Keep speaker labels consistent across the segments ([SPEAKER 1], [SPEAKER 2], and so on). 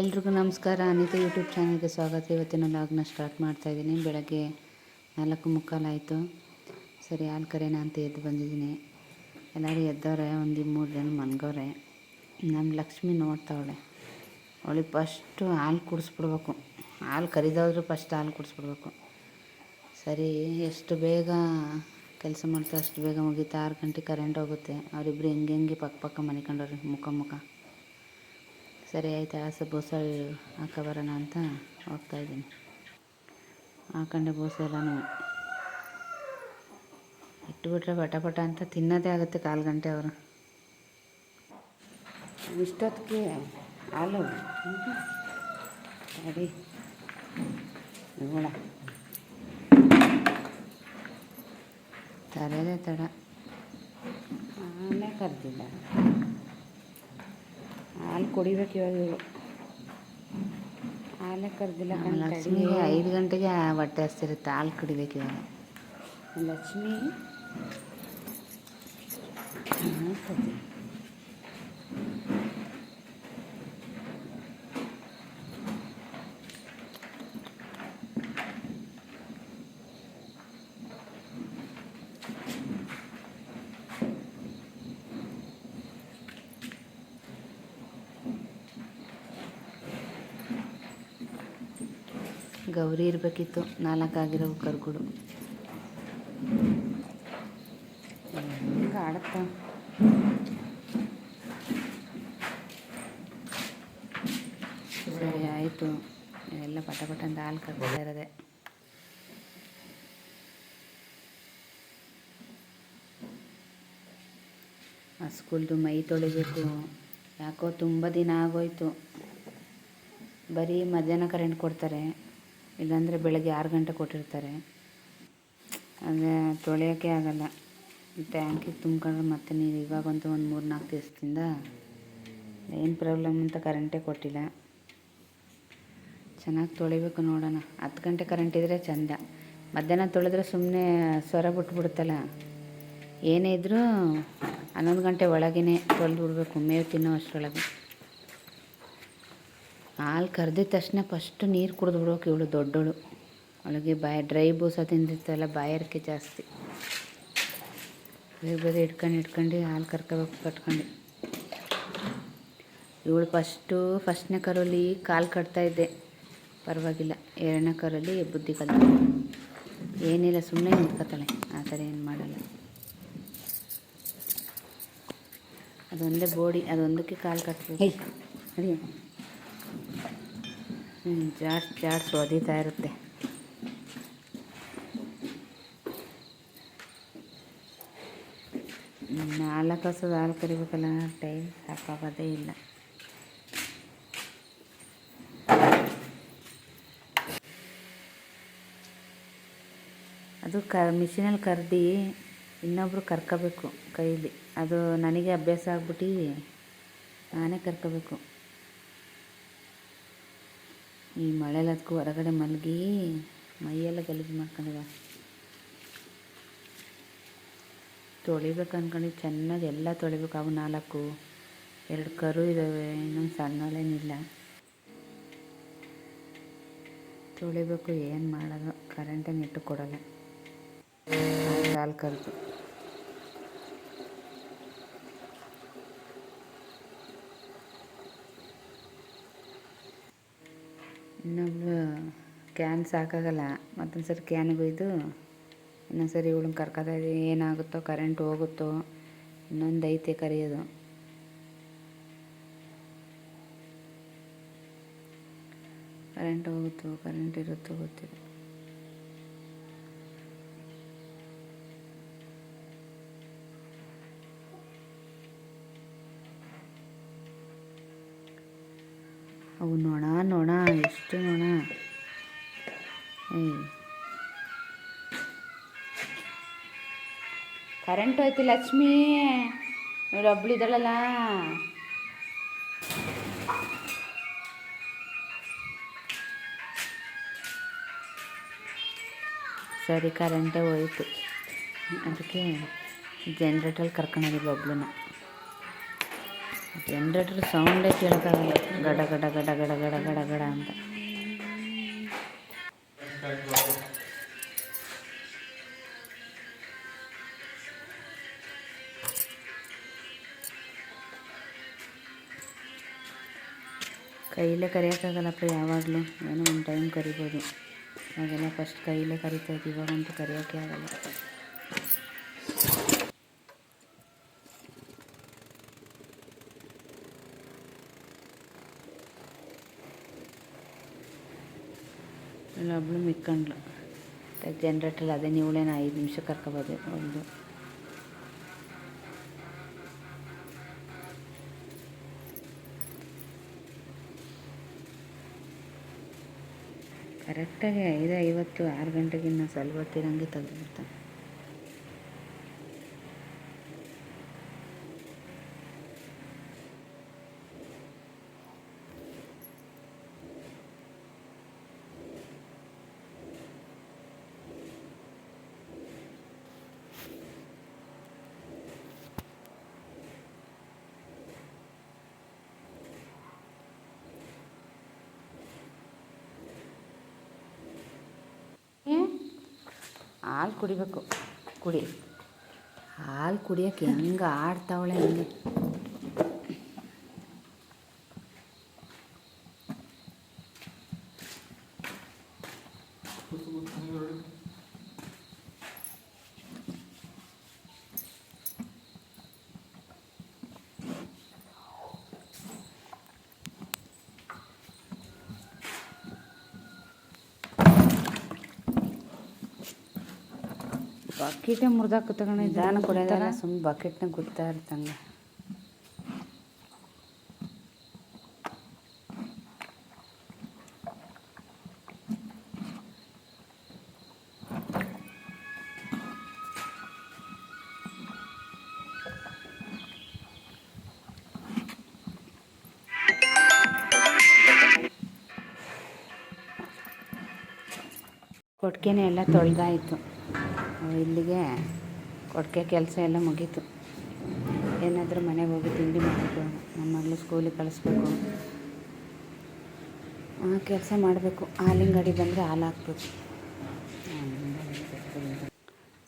[SPEAKER 1] ಎಲ್ರಿಗೂ ನಮಸ್ಕಾರ. ಅನಿತಾ ಯೂಟ್ಯೂಬ್ ಚಾನಲ್ಗೆ ಸ್ವಾಗತ. ಇವತ್ತಿನ ಲಾಗ್ನ ಸ್ಟಾರ್ಟ್ ಮಾಡ್ತಾ ಇದ್ದೀನಿ. ಬೆಳಗ್ಗೆ ನಾಲ್ಕು ಮುಕ್ಕಾಲಾಯಿತು ಸರಿ, ಹಾಲು ಕರೆಯೋಣ ಅಂತ ಎದ್ದು ಬಂದಿದ್ದೀನಿ. ಎಲ್ಲರೂ ಎದ್ದವ್ರೆ, ಒಂದು ಮೂರು ಜನ ಮನ್ಗವ್ರೆ. ನಮ್ಮ ಲಕ್ಷ್ಮಿ ನೋಡ್ತಾವಳೆ ಅವಳಿಗೆ ಫಸ್ಟು ಹಾಲು ಕುಡಿಸ್ಬಿಡ್ಬೇಕು. ಹಾಲು ಕರಿದೋದ್ರು ಫಸ್ಟ್ ಹಾಲು ಕುಡಿಸ್ಬಿಡ್ಬೇಕು. ಸರಿ, ಎಷ್ಟು ಬೇಗ ಕೆಲಸ ಮಾಡ್ತಾ ಅಷ್ಟು ಬೇಗ ಮುಗೀತಾ. ಆರು ಗಂಟೆ ಕರೆಂಟ್ ಹೋಗುತ್ತೆ. ಅವರಿಬ್ಬರು ಹೆಂಗೆ ಹೆಂಗೆ ಪಕ್ಕ ಪಕ್ಕ ಮನಿಕೊಂಡವ್ರೆ, ಮುಖ ಮುಖ. ಸರಿ ಆಯ್ತು ಆಸೆ ಬೋಸಲ್ ಹಾಕ ಬರೋಣ ಅಂತ ಹೋಗ್ತಾಯಿದ್ದೀನಿ ಹಾಕೊಂಡೆ ಬೋಸ ಎಲ್ಲನೂ ಇಟ್ಬಿಟ್ರೆ ಪಟ ಪಟ ಅಂತ ತಿನ್ನೋದೇ ಆಗುತ್ತೆ ಕಾಲು ಗಂಟೆ ಅವರು. ಇಷ್ಟೊತ್ತಿಗೆ ಹಾಲು? ಇವಳ ತರದೇ ತಡ. ಆಮೇಲೆ ಕರೆದಿಲ್ಲ. ಹಾಲು ಕುಡಿಬೇಕು ಇವಾಗ ಇವಳು ಹಾಲೇ ಕರೆದಿಲ್ಲ ಲಕ್ಷ್ಮಿಗೆ ಐದು ಗಂಟೆಗೆ ಹೊಟ್ಟೆ ಹಸ್ತಿರುತ್ತೆ ಹಾಲು ಕುಡಿಬೇಕು ಇವಾಗ. ಲಕ್ಷ್ಮಿ. ಗೌರಿ ಇರಬೇಕಿತ್ತು. ನಾಲ್ಕಾಗಿರೋ ಕರ್ಗುಡು. ಹೆಂಗೆ ಆಡತ್ತ ಸರಿ, ಆಯಿತು. ಎಲ್ಲ ಪಟ ಪಟ ಅಂತ ಹಾಲು ಕರ್ಕೊಳ್ತಾ ಇರೋದೆ. ಸ್ಕೂಲ್ದು ಮೈ ತೊಳಿಬೇಕು. ಯಾಕೋ ತುಂಬ ದಿನ ಆಗೋಯ್ತು. ಬರೀ ಮಧ್ಯಾಹ್ನ ಕರೆಂಟ್ ಕೊಡ್ತಾರೆ. ಇಲ್ಲಾಂದರೆ ಬೆಳಗ್ಗೆ ಆರು ಗಂಟೆ ಕೊಟ್ಟಿರ್ತಾರೆ. ಅದೇ ತೊಳೆಯೋಕ್ಕೆ ಆಗಲ್ಲ. ಟ್ಯಾಂಕಿಗೆ ತುಂಬ್ಕೊಂಡ್ರೆ ಮತ್ತೆ ನೀರು ಇವಾಗಂತೂ ಒಂದು ಮೂರು ನಾಲ್ಕು ದಿವಸದಿಂದ ಏನು ಪ್ರಾಬ್ಲಮ್ ಅಂತ ಕರೆಂಟೇ ಕೊಟ್ಟಿಲ್ಲ. ಚೆನ್ನಾಗಿ ತೊಳಿಬೇಕು ನೋಡೋಣ. ಹತ್ತು ಗಂಟೆ ಕರೆಂಟ್ ಇದ್ದರೆ ಚಂದ. ಮಧ್ಯಾಹ್ನ ತೊಳೆದ್ರೆ ಸುಮ್ಮನೆ ಸ್ವರ ಬಿಟ್ಬಿಡುತ್ತಲ್ಲ. ಏನೇ ಇದ್ದರೂ ಹನ್ನೊಂದು ಗಂಟೆ ಒಳಗೇ ತೊಳೆದು ಬಿಡಬೇಕು ಮೇವು ತಿನ್ನೋ ಅಷ್ಟರೊಳಗೆ. ಹಾಲು ಕರೆದಿದ ತಕ್ಷಣ ಫಸ್ಟು ನೀರು ಕುಡಿದು ಬಿಡೋಕೆ ಇವಳು ದೊಡ್ಡವಳು ಅವಳಿಗೆ ಬಾಯ ಡ್ರೈ ಬೂಸ ತಿಂದಿರ್ತಲ್ಲ ಬಾಯಾರಿಕೆ ಜಾಸ್ತಿ. ಬೇಗ ಇಟ್ಕೊಂಡು ಇಟ್ಕೊಂಡು ಹಾಲು ಕರ್ಕೋಬೇಕು ಕಟ್ಕೊಂಡು ಇವಳು ಫಸ್ಟು ಫಸ್ಟ್ನೇ ಕರಲ್ಲಿ ಕಾಲು ಕಟ್ತಾ ಇದ್ದೆ. ಪರವಾಗಿಲ್ಲ, ಎರಡನೇ ಕರಲ್ಲಿ ಬುದ್ಧಿ ಕಲ್ತ ಏನಿಲ್ಲ ಸುಮ್ಮನೆ ನಿಂತ್ಕೊತಾಳೆ. ಆ ಥರ ಏನು ಮಾಡಲ್ಲ. ಅದೊಂದೇ ಬೋಡಿ, ಅದೊಂದಕ್ಕೆ ಕಾಲು ಕಟ್ಬೇಕು. ಅಡಿ ಹ್ಞೂ ಜಾಡ್ ಜಾಡ್ಸ್ ಒದಿತಾ ಇರುತ್ತೆ. ನಾಲ್ಕು ಹಸದ ಹಾಲು ಕರಿಬೇಕಲ್ಲ, ಟೈಮ್ ಸಾಕಾಗೋದೇ ಇಲ್ಲ. ಅದು ಕ, ಮಿಷಿನಲ್ಲಿ ಕರ್ದು ಇನ್ನೊಬ್ರು ಕರ್ಕೋಬೇಕು ಕೈಲಿ. ಅದು ನನಗೆ ಅಭ್ಯಾಸ ಆಗ್ಬಿಟ್ಟು ನಾನೇ ಕರ್ಕೋಬೇಕು. ಈ ಮಳೆಲಿ ಅದಕ್ಕೂ ಹೊರಗಡೆ ಮಲಗಿ ಮೈಯೆಲ್ಲ ಗಲೀಜು ಮಾಡ್ಕೊಂಡಿವ ತೊಳಿಬೇಕು ಅಂದ್ಕೊಂಡು ಚೆನ್ನಾಗಿ ಎಲ್ಲ ತೊಳಿಬೇಕು ಅವು ನಾಲ್ಕು. ಎರಡು ಕರು ಇದ್ದಾವೆ ಇನ್ನೊಂದು ಸಣ್ಣಲೇನಿಲ್ಲ ತೊಳಿಬೇಕು, ಏನು ಮಾಡೋದು? ಕರೆಂಟೇ ಇಟ್ಟು ಕೊಡೋಲ್ಲ. ನಾಲ್ಕು ಕರೆದು. ಇನ್ನೊಬ್ಳು ಕ್ಯಾನ್ ಸಾಕಾಗಲ್ಲ. ಮತ್ತೊಂದು ಸರಿ ಕ್ಯಾನಿಗೆ ಒಯ್ದು ಇನ್ನೊಂದು ಸರಿ ಇವಳನ್ನ ಕರ್ಕೋತಾ ಏನಾಗುತ್ತೋ ಕರೆಂಟ್ ಹೋಗುತ್ತೋ ಇನ್ನೊಂದು ಐತೆ ಕರೆಯೋದು. ಕರೆಂಟ್ ಹೋಗುತ್ತೋ ಕರೆಂಟ್ ಇರುತ್ತೋ ಗೊತ್ತಿಲ್ಲ. ಅವು ನೊಣ ನೊಣ ಎಷ್ಟು ನೊಣ ಕರೆಂಟ್ ಹೋಯ್ತು ಲಕ್ಷ್ಮಿ. ನೋಡಿ ಒಬ್ಳಿದ್ದಾಳಲ್ಲ ಸರಿ, ಕರೆಂಟೇ ಹೋಯಿತು. ಅದಕ್ಕೆ ಜನ್ರೇಟಲ್ಲಿ ಕರ್ಕೊಂಡೋಗಿಲ್ಲ ಒಬ್ಳನ್ನ ಜನ್ರೇಟ್ರ್ ಸೌಂಡೇ ಕೇಳೋಕ್ಕಾಗಲ್ಲ ಗಡ ಗಡ ಗಡ ಗಡ ಗಡ ಗಡ ಗಡ ಅಂತ. ಕೈಯಲ್ಲೇ ಕರಿಯೋಕ್ಕಾಗಲ್ಲಪ್ಪ ಯಾವಾಗಲೂ. ಏನೋ ಒಂದು ಟೈಮ್ ಕರಿಬೋದು. ಅವಾಗೆಲ್ಲ ಫಸ್ಟ್ ಕೈಯಲ್ಲೇ ಕರಿತಾ ಇದ್ವಿ ಇವಾಗಂತೂ ಕರಿಯೋಕ್ಕೆ ಆಗಲ್ಲ. ಇಲ್ಲೊಬ್ಳು ಮಿಕ್ಕಂಡ್ಲು ಜನ್ರೇಟ್ರಲ್ಲಿ ಅದೇ ನೀವುಳೇನ ಐದು ನಿಮಿಷ ಕರ್ಕೊಬೋದು ಒಂದು. ಕರೆಕ್ಟಾಗಿ ಐದು ಐವತ್ತು ಆರು ಗಂಟೆಗಿನ್ನ ಸ್ವಲ್ಪ ಹೊತ್ತಿರಂಗೆ ತೆಗೆದುಬಿಡ್ತಾನೆ. ಹಾಲು ಕುಡಿಬೇಕು. ಕುಡಿ. ಹಾಲು ಕುಡಿಯೋಕೆ ಹೆಂಗೆ ಆಡ್ತಾವಳೆ ಹಂಗೆ. ಬಕೆಟೇ ಮುರಿದಾಕ ತಗೊಂಡು ದಾನ ಕೊಡೋದಲ್ಲ ಸುಮ್ಮನೆ ಬಕೆಟ್ನ ಗುತ್ತಾ ಇರ್ತಂಗೆ ಕೊಟ್ಟಿಗೆನೆ ಎಲ್ಲ ತೊಳೆದಾಯಿತು. ಇಲ್ಲಿಗೆ ಕೊಟ್ಟಿಗೆ ಕೆಲಸ ಎಲ್ಲ ಮುಗೀತು. ಏನಾದರೂ ಮನೆಗೆ ಹೋಗಿ ತಿಂಡಿ ಮಾಡಬೇಕು, ನಮ್ಮ ಮಗಳು ಸ್ಕೂಲಿಗೆ ಕಳಿಸ್ಬೇಕು. ಆ ಕೆಲಸ ಮಾಡಬೇಕು. ಹಾಲಿನ ಗಾಡಿ ಬಂದರೆ ಹಾಲು ಹಾಕ್ಬೇಕು.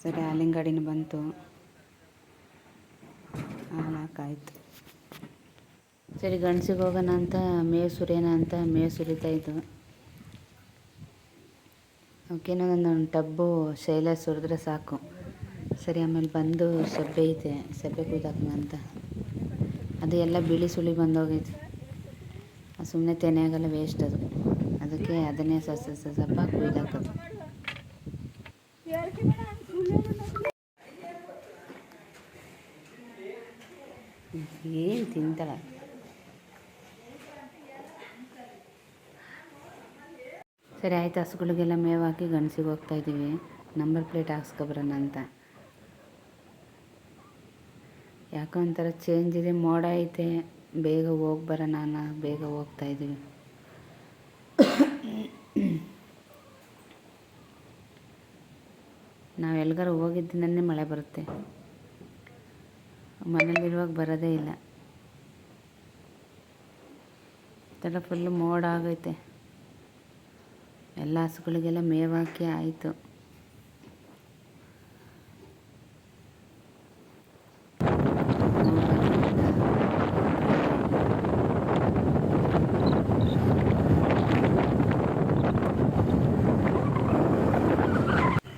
[SPEAKER 1] ಸರಿ ಹಾಲಿನ ಬಂತು. ಹಾಲು ಹಾಕಾಯ್ತು. ಸರಿ, ಗಂಡಸಿಗೆ ಹೋಗೋಣ ಅಂತ ಮೇವು ಸುರಿಯೋಣ ಅಂತ ಮೇವು ಸುರಿತಾ ಇದ್ದು ಅವಕ್ಕೇನೋ ಒಂದು ಟಬ್ಬು ಶೈಲ ಸುರಿದ್ರೆ ಸಾಕು. ಸರಿ, ಆಮೇಲೆ ಬಂದು ಸಬ್ಬೆ ಐತೆ ಸಬ್ಬೆ ಕುಯ್ದಾಕೋಣ ಅಂತ. ಅದು ಎಲ್ಲ ಬಿಳಿ ಸುಳಿ ಬಂದೋಗೈತೆ. ಸುಮ್ಮನೆ ತೆನೆ ಆಗಲ್ಲ ವೇಸ್ಟ್ ಅದು. ಅದಕ್ಕೆ ಅದನ್ನೇ ಸಸ ಸಬ್ಬ ಕುಯ್ದಾಕೋದು ಏನು ತಿಂತಾಳ? ಸರಿ ಆಯ್ತು, ಹಸುಗಳಿಗೆಲ್ಲ ಮೇವು ಹಾಕಿ ಗಣಸಿಗೆ ಹೋಗ್ತಾ ಇದ್ದೀವಿ. ನಂಬರ್ ಪ್ಲೇಟ್ ಹಾಕ್ಸ್ಕೊಬರೋಣ ಅಂತ ಯಾಕೋ ಒಂಥರ ಚೇಂಜ್ ಇದೆ, ಮೋಡ ಐತೆ. ಬೇಗ ಹೋಗಿ ಬರೋಣ ಬೇಗ ಹೋಗ್ತಾ ಇದ್ದೀವಿ. ನಾವು ಎಲ್ಗಾರು ಹೋಗಿದ್ದಿನೇ ಮಳೆ ಬರುತ್ತೆ. ಮನೇಲಿರುವಾಗ ಬರೋದೇ ಇಲ್ಲ. ಥರ ಫುಲ್ಲು ಮೋಡ ಆಗೈತೆ. ಎಲ್ಲ ಹಸುಗಳಿಗೆಲ್ಲ ಮೇವಾಕಿ ಆಯಿತು.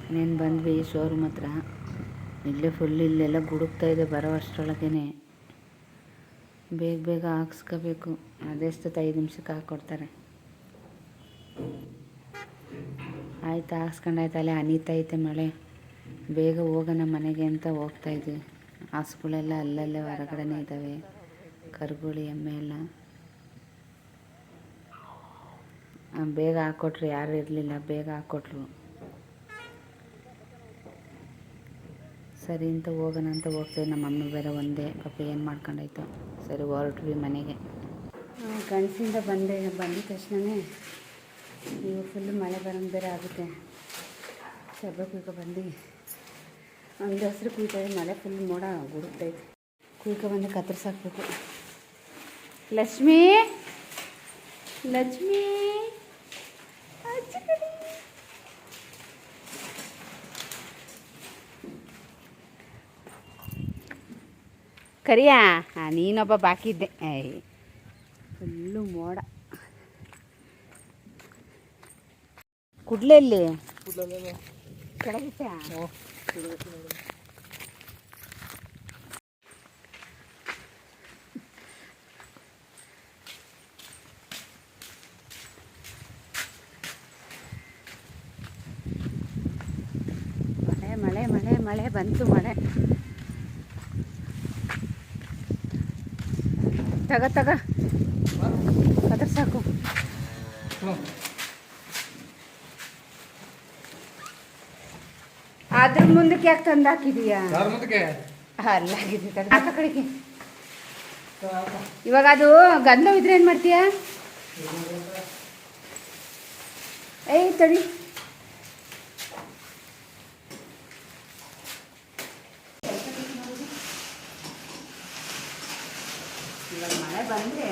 [SPEAKER 1] ಇನ್ನೇನು ಬಂದ್ವಿ ಶೋರೂಮ್ ಹತ್ರ. ಇಲ್ಲೇ ಫುಲ್ ಇಲ್ಲೆಲ್ಲ ಗುಡುಕ್ತಾ ಇದೆ ಬರೋ ಅಷ್ಟರೊಳಗೇ ಬೇಗ ಬೇಗ ಹಾಕ್ಸ್ಕೋಬೇಕು. ಅದೆಷ್ಟು ಐದು ನಿಮಿಷಕ್ಕೆ ಹಾಕ್ಕೊಡ್ತಾರೆ ಆಯ್ತು ಹಾಕ್ಸ್ಕೊಂಡಾಯ್ತು ಅಲ್ಲೇ ಅನಿತೈತೆ ಮಳೆ. ಬೇಗ ಹೋಗೋಣ ಮನೆಗೆ ಅಂತ ಹೋಗ್ತಾ ಇದ್ವಿ. ಹಸುಗಳೆಲ್ಲ ಅಲ್ಲಲ್ಲೇ ಹೊರಗಡೆನೇ ಇದ್ದಾವೆ ಕರುಗಳು ಎಮ್ಮೆ ಎಲ್ಲ. ಬೇಗ ಹಾಕ್ಕೊಟ್ರು ಯಾರು ಇರಲಿಲ್ಲ. ಬೇಗ ಹಾಕ್ಕೊಟ್ರು ಸರಿ ಅಂತ ಹೋಗೋಣ ಅಂತ ಹೋಗ್ತೀವಿ. ನಮ್ಮ ಅಮ್ಮ ಬೇರೆ ಒಂದೇ. ಪಾಪ ಏನು ಮಾಡ್ಕೊಂಡಾಯ್ತು? ಸರಿ, ಹೊರಟ್ವಿ ಮನೆಗೆ. ಗಂಡಸಿಂದ ಬಂದೆ, ಬಂದ ತಕ್ಷಣವೇ ನೀವು ಫುಲ್ ಮಳೆ ಬರೋಂಗೆ ಬೇರೆ ಆಗುತ್ತೆ. ಶಬ್ಬ ಕುಯ್ಕೊ ಬಂದು, ಒಂದು ಹಸಿರು ಕುಯ್ತಾಯಿದೆ ಮಳೆ ಫುಲ್ ಮೋಡ ಗುಡುಕ್ತೈತೆ ಕುಯ್ಕೊ ಬಂದು ಕತ್ತರಿಸಾಕ್ಬೇಕು ಲಕ್ಷ್ಮಿ! ಲಕ್ಷ್ಮಿ! ಕರಿಯಾ? ನೀನೊಬ್ಬ ಬಾಕಿ ಇದ್ದೆ ಏಯ್ ಫುಲ್ಲು ಮೋಡ. ಕುಡ್ಲೆಲ್ಲಿ? ಓ ಮಳೆ ಮಳೆ ಮಳೆ ಮಳೆ ಬಂತು ಮಳೆ. ತಗ ತಗ. ಅದ್ರ ಸಾಕು. ಅದ್ರ ಮುಂದಕ್ಕೆ ಯಾಕೆ ತಂದು ಹಾಕಿದೀಯಾ? ಆ ಕಡೆಗೆ. ಇವಾಗ ಅದು ಗಂಧ ಇದ್ರೆ ಏನು ಮಾಡ್ತೀಯಾ? ಏಯ್ ತಡಿ. ಮಳೆ ಬಂದ್ರೆ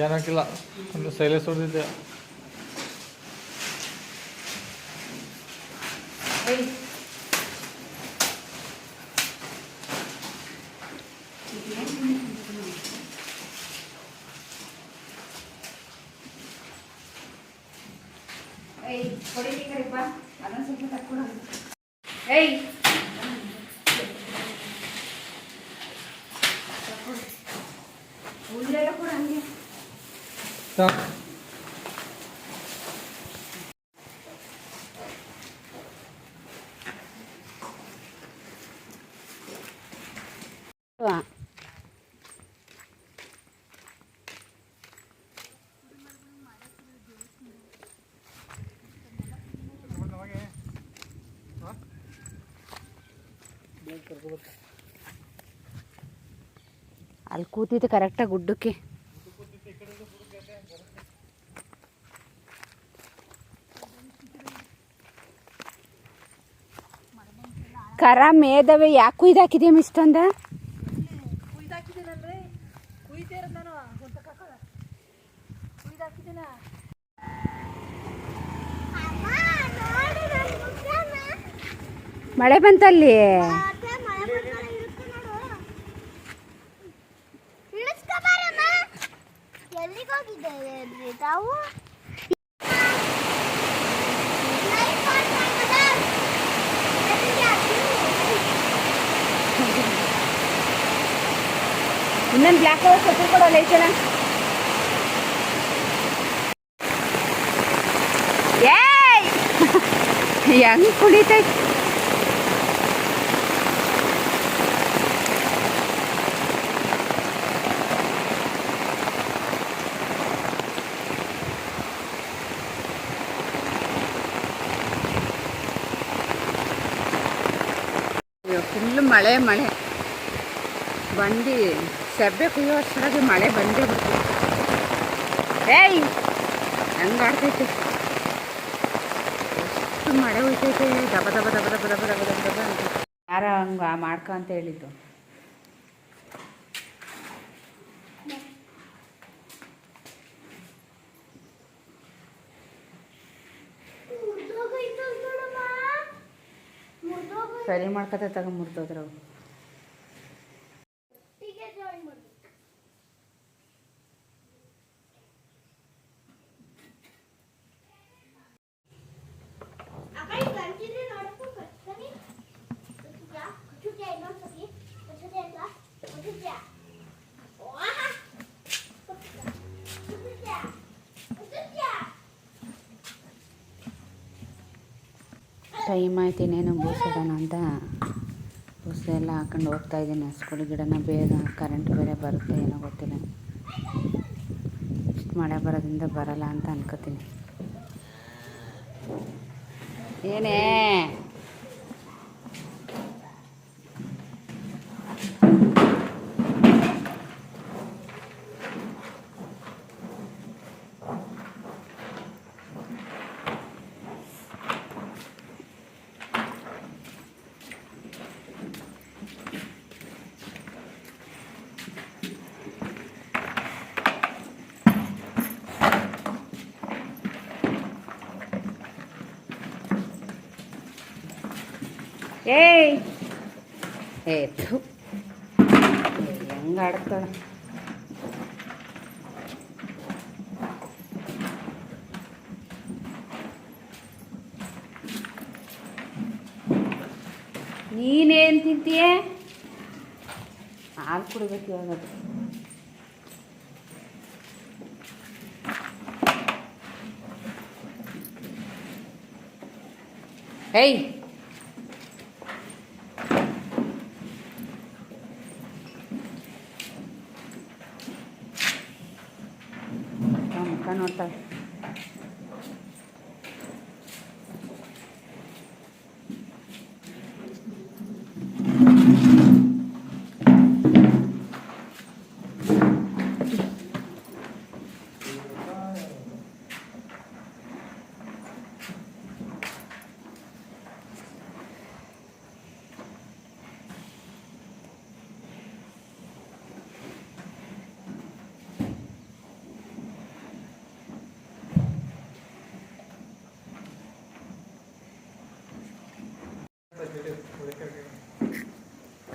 [SPEAKER 1] ಏನು
[SPEAKER 2] ಹಾಕಿಲ್ಲ ಒಂದು ಸೈಲೇಸ್ ಹೊಡೆದಿದ್ದೆ
[SPEAKER 1] ಅಲ್ಲಿ ಕೂತಿದ್ದು ಕರೆಕ್ಟಾಗಿ ಗುಡ್ಡಕ್ಕೆ. ಕರ ಮೇದವೆ ಯಾಕೆ ಕುಯ್ದಾಕಿದೀಯ ಇಷ್ಟೊಂದ ಮಳೆ ಬಂತಲ್ಲಿ? ಇನ್ನೊಂದು ಬ್ಲ್ಯಾಕ್ ಕಲರ್ ಸೊಪ್ಪು ಕೊಡಲ್ಲ ಐತಲ್ಲ ಏಯ್! ಹೆಂಗ್ ಕುಳಿತೈತೆ? ಫುಲ್ ಮಳೆ ಮಳೆ ಬಂದು ಸಬ್ಬೆ ಕುಯ್ಯೋ ಅಷ್ಟರಾಗಿ ಮಳೆ ಬಂದೇ ಬಿಡ್ತೀವಿ ಏಯ್ ಹಂಗೆ ಆಡ್ತೈತೆ ಎಷ್ಟು ಮಳೆ ಹೋಯ್ತೈತೆ ದಬ ದಬ ದಬ ದಬ ದಬ ದಬ ದಬ ಅಂತ ಯಾರ ಹಂಗೆ ಮಾಡ್ಕೊ ಅಂತ ಹೇಳಿದ್ದು ಕರಿ ಮಾಡ್ಕೊತ ತಗೊಂಬಿಡ್ತದ್ರ ಅವು Yeah. ಟೈಮ್ ಆಯ್ತು ಇನ್ನೇನು ಬೂಸಿಡೋಣ ಅಂತ ಬೂಸ ಎಲ್ಲ ಹಾಕೊಂಡು ಹೋಗ್ತಾ ಇದ್ದೀನಿ. ಸ್ಕೂಲ್ ಗಿಡನ ಬೇಗ ಕರೆಂಟ್ ಬೇರೆ ಬರುತ್ತೆ ಏನೋ ಗೊತ್ತಿಲ್ಲ. ಇಷ್ಟು ಮಳೆ ಬರೋದ್ರಿಂದ ಬರಲ್ಲ ಅಂತ ಅನ್ಕೋತೀನಿ. ಏನೇ ಏಯ್ ಏ ಹೆಂಗೆ ಆಡ್ತಾಳ ನೀನೇನ್ ತಿಂತೀಯ? ಹಾಲು ಕುಡಿಬೇಕು ಇವಾಗ. ಏಯ್ ಆ ಮುಖ ನೋಡ್ತಾಳೆ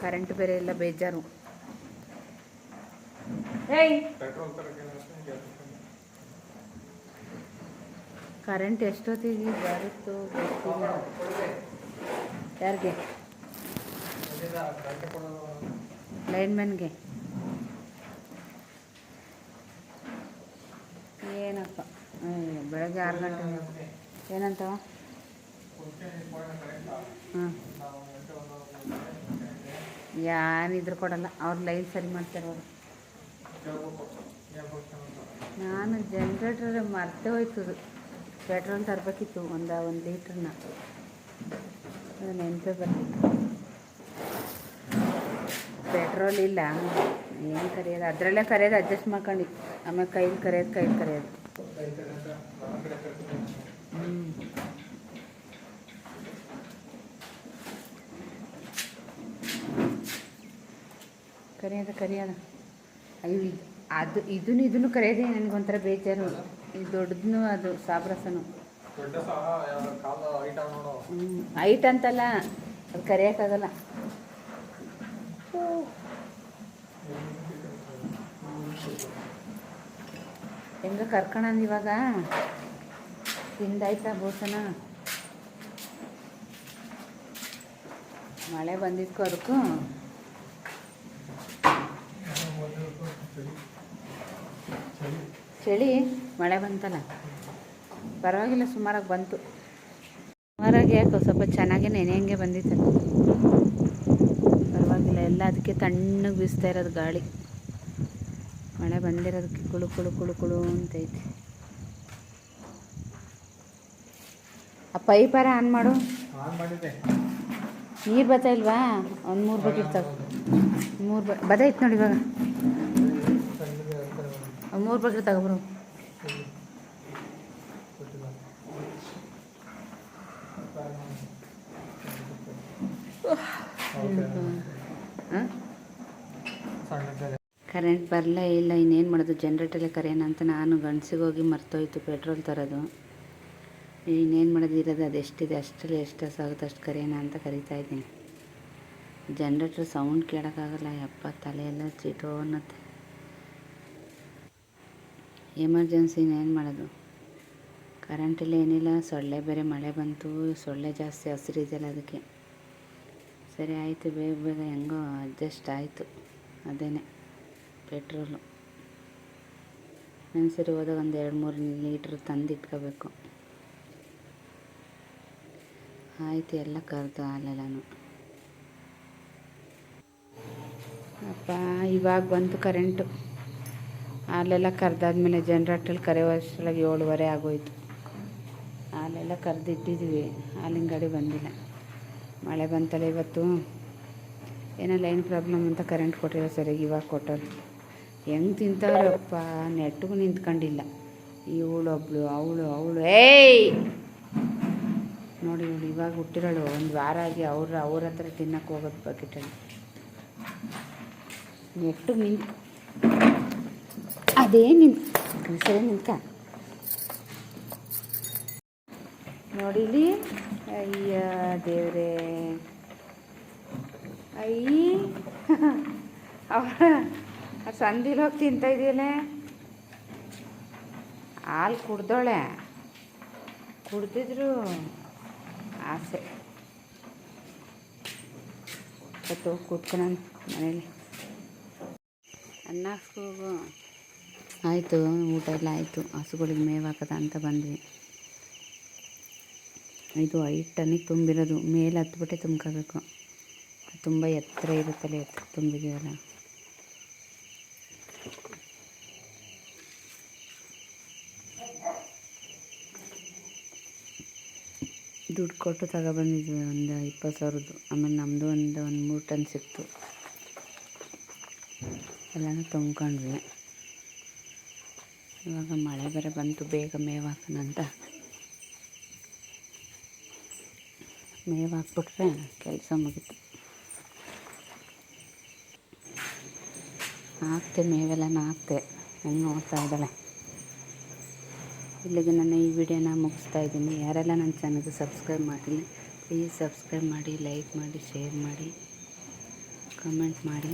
[SPEAKER 1] ಕರೆಂಟ್ ಬೇರೆ ಎಲ್ಲ ಬೇಜಾರು. ಕರೆಂಟ್ ಎಷ್ಟೊತ್ತಿಗೆ ಬರುತ್ತೋ ಗೊತ್ತಿಲ್ಲ. ಯಾರಿಗೆ? ಲೈನ್ಮನ್ಗೆ ಏನಪ್ಪ? ಬೆಳಗ್ಗೆ ಆರು ಗಂಟೆ. ಏನಂತವ ಹಾಂ ಯಾರಿದ್ರು ಕೊಡಲ್ಲ. ಅವ್ರ ಲೈನ್ ಸರಿ ಮಾಡ್ತಾರೆ ಅವರು. ನಾನು ಜನ್ರೇಟರ್ ಮರ್ತೇ ಹೋಯ್ತದು ಪೆಟ್ರೋಲ್ ತರಬೇಕಿತ್ತು ಒಂದು ಒಂದು ಲೀಟ್ರನ್ನ. ನೆನಪೇ ಬರ್ತಿತ್ತು ಪೆಟ್ರೋಲ್ ಇಲ್ಲ. ಏನು ಕರೆಯೋದು? ಅದರಲ್ಲೇ ಕರೆಯೋದು ಅಡ್ಜಸ್ಟ್ ಮಾಡ್ಕೊಂಡು. ಆಮೇಲೆ ಕೈಲಿ ಕರೆಯೋದು ಕೈಲಿ ಕರೆಯೋದು ಹ್ಞೂ ಕರೆಯೋದು ಕರೆಯೋದು ಅಯ್ಯೋ ಇದು ಅದು ಇದನ್ನು ಇದನ್ನು ಕರೆಯೋದೇ ನನಗೊಂಥರ ಬೇಜಾರು. ಇದು ದೊಡ್ಡದನ್ನು ಅದು ಸಾಬ್ರಸನು. ಹ್ಞೂ ಹೈಟ್ ಅಂತಲ್ಲ ಅದು ಕರೆಯೋಕ್ಕಾಗಲ್ಲ. ಹೆಂಗ ಕರ್ಕೊಳಂದು ಇವಾಗ? ತಿಂದಾಯ್ತಾ ಬೋಸನ? ಮಳೆ ಬಂದಿದ್ಕು ಅದಕ್ಕೂ. ಚಳಿ ಮಳೆ ಬಂತಲ್ಲ? ಪರವಾಗಿಲ್ಲ, ಸುಮಾರಾಗಿ ಬಂತು. ಸುಮಾರಾಗಿ ಯಾಕೋ ಸ್ವಲ್ಪ ಚೆನ್ನಾಗಿ ನೆನೆಯಂಗೆ ಬಂದಿತ್ತು ಪರವಾಗಿಲ್ಲ, ಎಲ್ಲ ಅದಕ್ಕೆ ತಣ್ಣಗೆ ಬೀಸ್ತಾ ಇರೋದು ಗಾಳಿ. ಮಳೆ ಬಂದಿರೋದಕ್ಕೆ ಕುಳು ಕುಳು ಕುಳು ಕುಳು ಅಂತೈತಿ. ಆ ಪೈಪಾರ ಆನ್ ಮಾಡು. ನೀರು ಬತ್ತಾ ಇಲ್ವಾ? ಒಂದು ಮೂರು ಬಕೆಟ್ ತಗೋ. ಮೂರು ಬ ಬದೈತೆ ನೋಡಿ ಇವಾಗ
[SPEAKER 2] ಸಣ್ಣಗೆ ಇರ್ತಾರೆ ನೋಡಿ.
[SPEAKER 1] ಒಂದು ಮೂರು ಬಕೆಟ್ ತಗೊಬ್ರು. ಕರೆಂಟ್ ಬರಲೇ ಇಲ್ಲ ಇನ್ನೇನು ಮಾಡೋದು? ಜನ್ರೇಟಲ್ಲೇ ಕರೆಯೋಣ ಅಂತ ನಾನು ಗಂಡಸಿಗೆ ಹೋಗಿ ಮರ್ತೋಯ್ತು ಪೆಟ್ರೋಲ್ ತರೋದು. ಇನ್ನೇನು ಮಾಡೋದು? ಇರೋದು ಅದೆಷ್ಟಿದೆ ಅಷ್ಟರಲ್ಲಿ ಎಷ್ಟು ಸಾಗುತ್ತೆ ಅಷ್ಟು ಕರೆಯೋಣ ಅಂತ ಕರಿತಾ ಇದ್ದೀನಿ. ಜನ್ರೇಟ್ರ್ ಸೌಂಡ್ ಕೇಳೋಕ್ಕಾಗಲ್ಲ ಯಪ್ಪ ತಲೆಯೆಲ್ಲ ಚಿಟೋ ಅನ್ನತ್ತೆ. ಎಮರ್ಜೆನ್ಸಿ ಏನು ಮಾಡೋದು? ಕರೆಂಟಿಲ್ಲ ಏನಿಲ್ಲ, ಸೊಳ್ಳೆ ಬೇರೆ ಮಳೆ ಬಂತು, ಸೊಳ್ಳೆ ಜಾಸ್ತಿ ಹಸಿರಿದೆಯಲ್ಲ ಅದಕ್ಕೆ. ಸರಿ ಆಯಿತು, ಬೇಗ ಬೇಗ ಹೆಂಗೋ ಅಡ್ಜಸ್ಟ್ ಆಯಿತು, ಅದೇನೆ ಪೆಟ್ರೋಲು ನಾನು ಸರಿ ಹೋದಾಗ ಒಂದು ಎರಡು ಮೂರು ಲೀಟ್ರ್ ತಂದು ಇಟ್ಕೋಬೇಕು. ಆಯಿತು, ಎಲ್ಲ ಕರೆದು ಹಾಲೆಲ್ಲನು ಅಪ್ಪ, ಇವಾಗ ಬಂತು ಕರೆಂಟು ಹಾಲೆಲ್ಲ ಕರೆದಾದ್ಮೇಲೆ ಜನ್ರೇಟ್ರಲ್ಲಿ ಕರೆಯೋ ಅಷ್ಟರೊಳಗೆ ಏಳುವರೆ ಆಗೋಯ್ತು. ಹಾಲೆಲ್ಲ ಕರೆದಿಟ್ಟಿದ್ವಿ. ಹಾಲಿನ ಗಾಡಿ ಬಂದಿಲ್ಲ. ಮಳೆ ಬಂತಲ್ಲ ಇವತ್ತು. ಏನೋ ಲೈನ್ ಪ್ರಾಬ್ಲಮ್ ಅಂತ ಕರೆಂಟ್ ಕೊಟ್ಟಿರೋ ಸರಿಯಾಗಿ ಇವಾಗ ಕೊಟ್ಟರು ಹೆಂಗೆ ತಿಂತಾರಪ್ಪ ನೆಟ್ಟಿಗೂ ನಿಂತ್ಕೊಂಡಿಲ್ಲ. ಇವಳೊಬ್ಳು ಅವಳು ಅವಳು. ಏಯ್! ನೋಡಿ ನೋಡಿ, ಇವಾಗ ಹುಟ್ಟಿರೋಳು. ಒಂದು ವಾರ ಆಗಿ ಅವ್ರ ಅವ್ರ ಹತ್ರ ತಿನ್ನಕ್ಕೆ ಹೋಗೋದು ಬಕೆಟಲ್ಲಿ ನೆಟ್ಟಿಗೆ ನಿಂತ್ ಅದೇ ನಿಂತ ಸರಿ ನೋಡಿಲಿ ಅಯ್ಯ ದೇವ್ರೇ. ಅಯ್ಯ. ಅವ್ರ ಸಂದಿಲ್ ಹೋಗಿ ತಿಂತ ಇದೆಯಲ್ಲ ಹಾಲು ಕುಡ್ದೋಳೆ. ಕುಡ್ದಿದ್ರು ಆಸೆ. ಕುಟ್ಕೊಳ ಮನೇಲಿ. ಅನ್ನ ಆಯಿತು, ಊಟ ಎಲ್ಲ ಆಯಿತು. ಹಸುಗಳಿಗೆ ಮೇವು ಹಾಕದ ಅಂತ ಬಂದ್ವಿ. ಇದು ಐದು ಟನ್ನಿಗೆ ತುಂಬಿರೋದು. ಮೇಲೆ ಹತ್ಬಿಟ್ಟೆ ತುಂಬ್ಕೋಬೇಕು. ತುಂಬ ಎತ್ತರ ಇರುತ್ತಲ್ಲ ಎತ್ತರ ತುಂಬಿದೀವಲ್ಲ ದುಡ್ಡು ಕೊಟ್ಟು ತಗೊಬಂದಿದ್ವಿ, ಒಂದು ಇಪ್ಪತ್ತು ಸಾವಿರದ್ದು. ಆಮೇಲೆ ನಮ್ಮದು ಒಂದು ಒಂದು ಮೂರು ಟನ್ ಸಿಕ್ತು. ಎಲ್ಲನೂ ತುಂಬ್ಕೊಂಡ್ವಿ. ಇವಾಗ ಮಳೆ ಬೇರೆ ಬಂತು, ಬೇಗ ಮೇವು ಹಾಕೋಣ ಅಂತ. ಮೇವು ಕೆಲಸ ಮುಗೀತು. ಹಾಕ್ತೆ ಮೇವೆಲ್ಲ ಹಾಕ್ತೆ ಹೆಂಗೆ ನೋಡ್ತಾ ಇದ್ದಾಳೆ. ಇಲ್ಲಿಗೆ ನಾನು ಈ ವಿಡಿಯೋನ ಮುಗಿಸ್ತಾ ಇದ್ದೀನಿ. ಯಾರೆಲ್ಲ ನನ್ನ ಚಾನಲ್ಗೆ ಸಬ್ಸ್ಕ್ರೈಬ್ ಮಾಡಿಲ್ಲ ಪ್ಲೀಸ್ ಸಬ್ಸ್ಕ್ರೈಬ್ ಮಾಡಿ ಲೈಕ್ ಮಾಡಿ ಶೇರ್ ಮಾಡಿ ಕಮೆಂಟ್ ಮಾಡಿ.